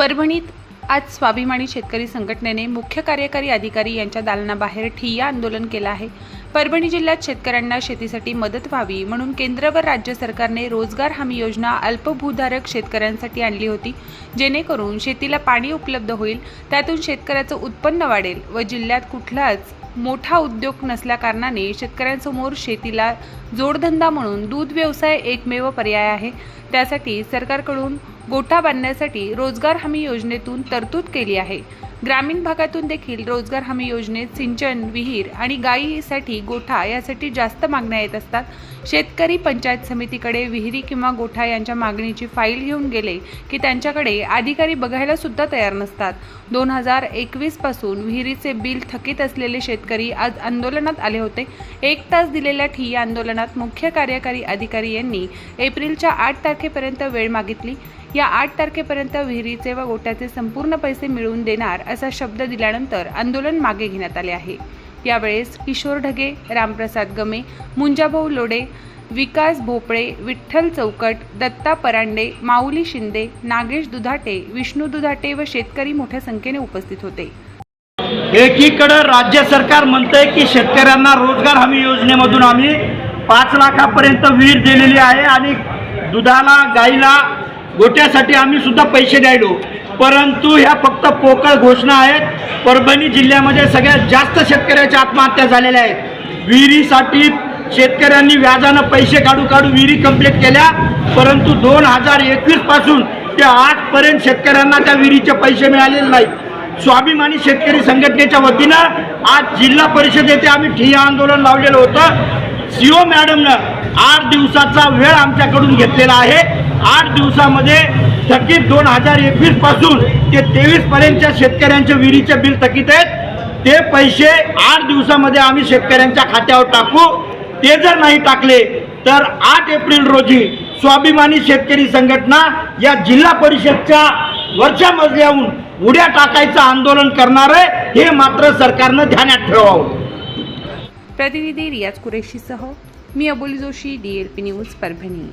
परभणीत आज स्वाभिमानी शेतकरी संघटनेने मुख्य कार्यकारी अधिकारी यांच्या दालनाबाहेर ठिय्या आंदोलन केलं आहे. परभणी जिल्ह्यात शेतकऱ्यांना शेतीसाठी मदत व्हावी म्हणून केंद्र व राज्य सरकारने रोजगार हमी योजना अल्पभूधारक शेतकऱ्यांसाठी आणली होती. जेणेकरून शेतीला पाणी उपलब्ध होईल त्यातून शेतकऱ्याचं उत्पन्न वाढेल व जिल्ह्यात कुठलाच मोठा उद्योग नसल्याकारणाने शेतकऱ्यांसमोर शेतीला जोडधंदा म्हणून दूध व्यवसाय एकमेव पर्याय आहे. त्यासाठी सरकारकडून गोठा बांधण्यासाठी रोजगार हमी योजनेतून तरतूद केली आहे. ग्रामीण भागातून देखील रोजगार हमी योजनेत सिंचन विहीर आणि गायीसाठी गोठा यासाठी जास्त मागण्या येत असतात. शेतकरी पंचायत समितीकडे विहिरी किंवा गोठा यांच्या मागणीची फाईल घेऊन गेले की त्यांच्याकडे अधिकारी बघायला सुद्धा तयार नसतात. दोन हजार एकवीसपासून विहिरीचे बिल थकीत असलेले शेतकरी आज आंदोलनात आले होते. एक तास दिलेल्या ठिय्या आंदोलनात मुख्य कार्यकारी अधिकारी यांनी एप्रिलच्या आठ तारखेपर्यंत वेळ मागितली. या आठ तारखेपर्यंत विहिरीचे व गोट्याचे संपूर्ण पैसे मिळवून देणार असा शब्द दिल्यानंतर आंदोलन मागे घेण्यात आले आहे. यावेळेस किशोर ढगे रामप्रसाद गमे मुंजाभाऊ लोडे विकास भोपळे विठ्ठल चौकट दत्ता परांडे माऊली शिंदे नागेश दुधाटे विष्णू दुधाटे व शेतकरी मोठ्या संख्येने उपस्थित होते. एकीकडं राज्य सरकार म्हणतंय की शेतकऱ्यांना रोजगार हमी योजनेमधून आम्ही पाच लाखापर्यंत विहीर दिलेली आहे आणि दुधाला गाईला गोट्यासाठी आम्ही सुद्धा पैसे द्यायलो. परंतु ह्या फक्त पोकळ घोषणा आहेत. परभणी जिल्ह्यामध्ये सगळ्यात जास्त शेतकऱ्याच्या आत्महत्या झालेल्या आहेत. विहिरीसाठी शेतकऱ्यांनी व्याजानं पैसे काढू काढू विहिरी कंप्लीट केल्या. परंतु दोन हजार एकवीसपासून ते आजपर्यंत शेतकऱ्यांना त्या विहिरीचे पैसे मिळालेले नाहीत. स्वाभिमानी शेतकरी संघटनेच्या वतीनं आज जिल्हा परिषद येथे आम्ही ठिय्या आंदोलन लावलेलं होतं. सीओ मॅडमनं आठ दिवसाचा वेळ आमच्याकडून घेतलेला आहे. आठ दिवसामध्ये थकीत दोन हजार एकवीसपासून ते तेवीस पर्यंतच्या शेतकऱ्यांचे विहिरीचे बिल थकीत आहेत. ते पैसे आठ दिवसामध्ये आम्ही शेतकऱ्यांच्या खात्यावर टाकू. ते जर नाही टाकले तर आठ एप्रिल रोजी स्वाभिमानी शेतकरी संघटना या जिल्हा परिषदच्या वरच्या मजल्याहून उड्या टाकायचं आंदोलन करणार आहे. हे मात्र सरकारनं ध्यानात ठेवावं. प्रतिनिधी रियाज कुरेशीसह मी Aboli Joshi D L P news Parbhani.